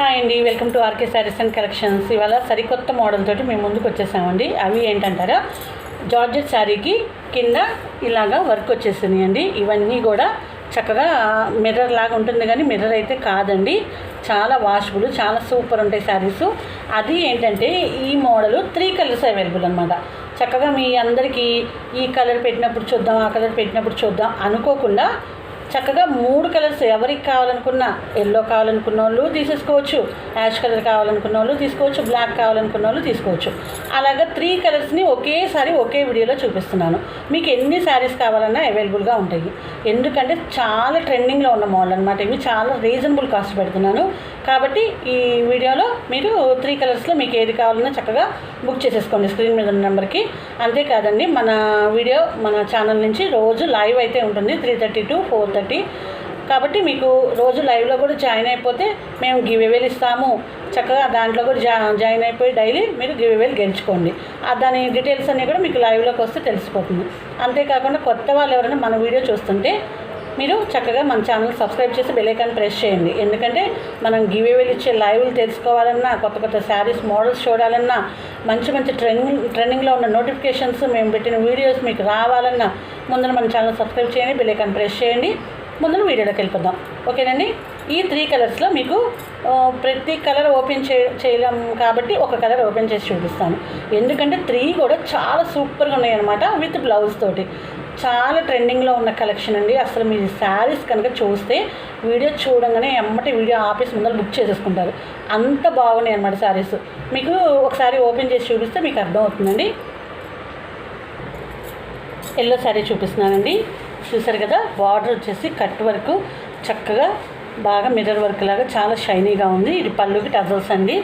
Hi అండి welcome to RK saris and collections. ఇవాళ సరికొత్త మోడల్ తోటి మేము ముందుకు వచ్చేసామండి. అవి ఏంటంటారా? జార్జెట్ శారీకి కింద ఇలాగా వర్క్ వచ్చేసింది అండి ఇవన్నీ కూడా చక్కగా మిర్రర్ లాగా ఉంటుంది కానీ మిర్రర్ అయితే కాదండి. చాలా వాషబుల్ చాలా సూపర్ ఉంటాయి శారీస్. అది ఏంటంటే ఈ మోడల్ త్రీ కలర్స్ అవైలబుల్ అనమాట చక్కగా మీ అందరికీ ఈ కలర్ పెట్టినప్పుడు చూద్దాం ఆ కలర్ పెట్టినప్పుడు చూద్దాం అనుకోకుండా చక్కగా మూడు కలర్స్ ఎవరికి కావాలనుకున్నా ఎల్లో కావాలనుకున్న వాళ్ళు తీసేసుకోవచ్చు యాష్ కలర్ కావాలనుకున్న వాళ్ళు తీసుకోవచ్చు బ్లాక్ కావాలనుకున్న వాళ్ళు తీసుకోవచ్చు. అలాగా త్రీ కలర్స్ని ఒకేసారి ఒకే వీడియోలో చూపిస్తున్నాను. మీకు ఎన్ని శారీస్ కావాలన్నా అవైలబుల్గా ఉంటాయి. ఎందుకంటే చాలా ట్రెండింగ్లో ఉన్న మోడల్ అనమాట ఇవి చాలా రీజనబుల్ కాస్ట్ పెడుతున్నాను. కాబట్టి ఈ వీడియోలో మీరు త్రీ కలర్స్లో మీకు ఏది కావాలన్నా చక్కగా బుక్ చేసేసుకోండి స్క్రీన్ మీద ఉన్న నెంబర్కి అంతేకాదండి మన వీడియో మన ఛానల్ నుంచి రోజు లైవ్ అయితే ఉంటుంది three thirty to four thirty కాబట్టి మీకు రోజు లైవ్లో కూడా జాయిన్ అయిపోతే మేము గివేవేలు ఇస్తాము. చక్కగా దాంట్లో కూడా జా జాయిన్ అయిపోయి డైలీ మీరు గివేవేలు గెలుచుకోండి. ఆ దాని డీటెయిల్స్ అన్నీ కూడా మీకు లైవ్లోకి వస్తే తెలిసిపోతుంది. అంతేకాకుండా కొత్త వాళ్ళు ఎవరైనా మన వీడియో చూస్తుంటే మీరు చక్కగా మన ఛానల్ సబ్స్క్రైబ్ చేసి బెలైకాన్ ప్రెస్ చేయండి. ఎందుకంటే మనం గివేవేలు ఇచ్చే లైవ్లు తెలుసుకోవాలన్నా కొత్త కొత్త శారీస్ మోడల్స్ చూడాలన్నా మంచి మంచి ట్రెండింగ్ ట్రెండింగ్లో ఉన్న నోటిఫికేషన్స్ మేము పెట్టిన వీడియోస్ మీకు రావాలన్నా ముందర మన ఛానల్ సబ్స్క్రైబ్ చేయండి బెలైకాన్ ప్రెస్ చేయండి. ముందు వీడియోలోకి వెళ్ళిపోదాం. ఓకేనండి? ఈ త్రీ కలర్స్లో మీకు ప్రతి కలర్ ఓపెన్ చే చేయలేం కాబట్టి ఒక కలర్ ఓపెన్ చేసి చూపిస్తాను. ఎందుకంటే త్రీ కూడా చాలా సూపర్గా ఉన్నాయి అనమాట విత్ బ్లౌజ్ తోటి. చాలా ట్రెండింగ్లో ఉన్న కలెక్షన్ అండి. అసలు మీరు శారీస్ కనుక చూస్తే వీడియో చూడంగానే ఎమ్మటి వీడియో ఆఫీస్ ముందర బుక్ చేసేసుకుంటారు. అంత బాగున్నాయి అనమాట శారీస్. మీకు ఒకసారి ఓపెన్ చేసి చూపిస్తే మీకు అర్థమవుతుందండి. ఎల్లో శారీ చూపిస్తున్నానండి. చూసారు కదా? బార్డర్ వచ్చేసి కట్ వర్క్. చక్కగా బాగా మిర్రర్ వర్క్ లాగా చాలా షైనీగా ఉంది. ఇది పళ్ళుకి టజల్స్ అండి.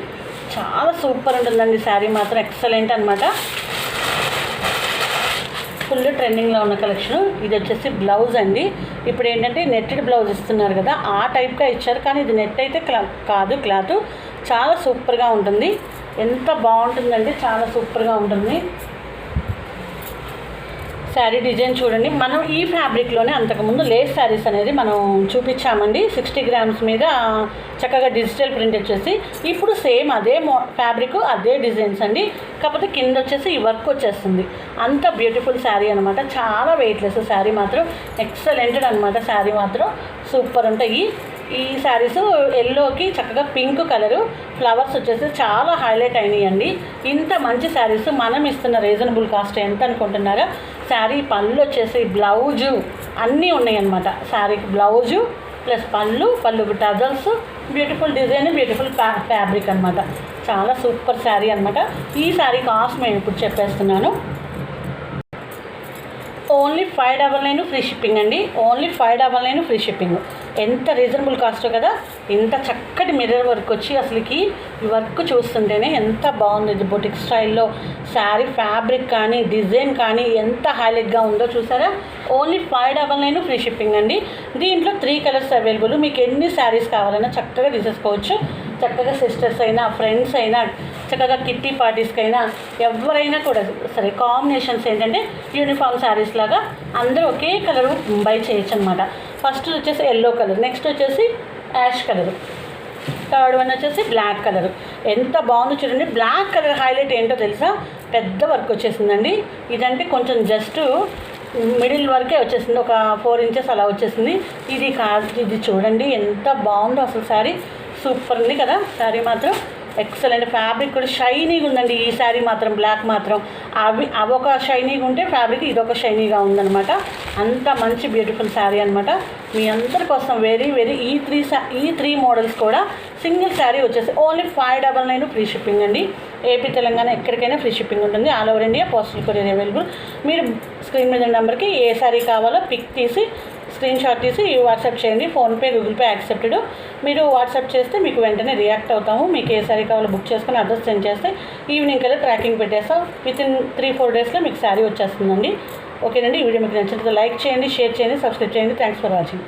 చాలా సూపర్ ఉంటుందండి. శారీ మాత్రం ఎక్సలెంట్ అనమాట ఫుల్ ట్రెండింగ్లో ఉన్న కలెక్షన్. ఇది వచ్చేసి బ్లౌజ్ అండి. ఇప్పుడు ఏంటంటే నెట్టెడ్ బ్లౌజ్ ఇస్తున్నారు కదా ఆ టైప్గా ఇచ్చారు. కానీ ఇది నెట్ అయితే కాదు క్లాత్. చాలా సూపర్గా ఉంటుంది. ఎంత బాగుంటుందంటే చాలా సూపర్గా ఉంటుంది. శారీ డిజైన్ చూడండి. మనం ఈ ఫ్యాబ్రిక్లోనే అంతకుముందు లేస్ శారీస్ అనేది మనం చూపించామండి. సిక్స్టీ గ్రామ్స్ మీద చక్కగా డిజిటల్ ప్రింట్ వచ్చేసి. ఇప్పుడు సేమ్ అదే మో ఫ్యాబ్రిక్ అదే డిజైన్స్ అండి. కాకపోతే కింద వచ్చేసి ఈ వర్క్ వచ్చేస్తుంది. అంత బ్యూటిఫుల్ శారీ అనమాట చాలా వెయిట్లెస్ శారీ మాత్రం. ఎక్సలెంటెడ్ అనమాట శారీ మాత్రం. సూపర్ ఉంటాయి. ఈ శారీస్ ఎల్లోకి చక్కగా పింక్ కలరు ఫ్లవర్స్ వచ్చేసి చాలా హైలైట్ అయినాయండి. ఇంత మంచి శారీస్ మనం ఇస్తున్న రీజనబుల్ కాస్ట్ ఎంత అనుకుంటున్నారా? శారీ పళ్ళు వచ్చేసి బ్లౌజు అన్నీ ఉన్నాయన్నమాట. శారీకి బ్లౌజు ప్లస్ పళ్ళు పళ్ళు టజల్స్ బ్యూటిఫుల్ డిజైన్ బ్యూటిఫుల్ ఫ్యా ఫ్యాబ్రిక్ అనమాట చాలా సూపర్ శారీ అనమాట ఈ శారీ కాస్ట్ మేము ఇప్పుడు చెప్పేస్తున్నాను. Only five double nine free shipping అండి. Only five double nine free shipping ఎంత రీజనబుల్ కాస్ట్ కదా? ఇంత చక్కటి మిర్రర్ వర్క్ వచ్చి అసలుకి ఈ వర్క్ చూస్తుంటేనే ఎంత బాగుంది. బొటిక్ స్టైల్లో శారీ ఫ్యాబ్రిక్ కానీ డిజైన్ కానీ ఎంత హైలైట్గా ఉందో చూసారా? Only five double nine free shipping అండి. దీంట్లో త్రీ కలర్స్ అవైలబుల్ మీకు ఎన్ని శారీస్ కావాలన్నా చక్కగా తీసేసుకోవచ్చు. చక్కగా సిస్టర్స్ అయినా ఫ్రెండ్స్ అయినా చక్కగా కిట్టి పార్టీస్కి అయినా ఎవరైనా కూడా సరే కాంబినేషన్స్ ఏంటంటే యూనిఫామ్ శారీస్ లాగా అందరూ ఒకే కలర్ బై చేయొచ్చు అనమాట ఫస్ట్ వచ్చేసి ఎల్లో కలర్ నెక్స్ట్ వచ్చేసి యాష్ కలర్ థర్డ్ వన్ వచ్చేసి బ్లాక్ కలర్. ఎంత బాగుందో చూడండి. బ్లాక్ కలర్ హైలైట్ ఏంటో తెలుసా? పెద్ద వర్క్ వచ్చేసిందండి. ఇదంటే కొంచెం జస్ట్ మిడిల్ వరకే వచ్చేసింది. ఒక ఫోర్ ఇంచెస్ అలా వచ్చేసింది. ఇది కాదు ఇది చూడండి. ఎంత బాగుందో అసలు శారీ. సూపర్ ఉంది కదా. శారీ మాత్రం ఎక్సలెంట్. ఫ్యాబ్రిక్ కూడా షైనీగా ఉందండి. ఈ శారీ మాత్రం బ్లాక్ మాత్రం. అవి అవొక షైనీగా ఉంటే ఫ్యాబ్రిక్ ఇదొక షైనీగా ఉందన్నమాట. అంత మంచి బ్యూటిఫుల్ శారీ అనమాట మీ అందరి కోసం వెరీ వెరీ ఈ త్రీ ఈ త్రీ మోడల్స్ కూడా సింగిల్ శారీ వచ్చేసి only five double nine free shipping అండి. ఏపీ తెలంగాణ ఎక్కడికైనా ఫ్రీ షిప్పింగ్ ఉంటుంది. All over India postal courier available మీరు స్క్రీన్ మీద నెంబర్కి ఏ శారీ కావాలో పిక్ తీసి స్క్రీన్ షాట్ తీసి వాట్సాప్ చేయండి. PhonePe Google Pay accepted. మీరు వాట్సాప్ చేస్తే మీకు వెంటనే రియాక్ట్ అవుతాము. మీకు ఏ సారీ కావాలో బుక్ చేసుకుని అడ్రస్ సెండ్ చేస్తే ఈవినింగ్ కల్లా ట్రాకింగ్ పెట్టేస్తాం. విత్ ఇన్ త్రీ ఫోర్ డేస్లో మీకు శారీ వచ్చేస్తుందండి. ఓకేనండి. ఈ వీడియో మీకు నచ్చినట్లయితే లైక్ చేయండి షేర్ చేయండి సబ్స్క్రైబ్ చేయండి. Thanks for watching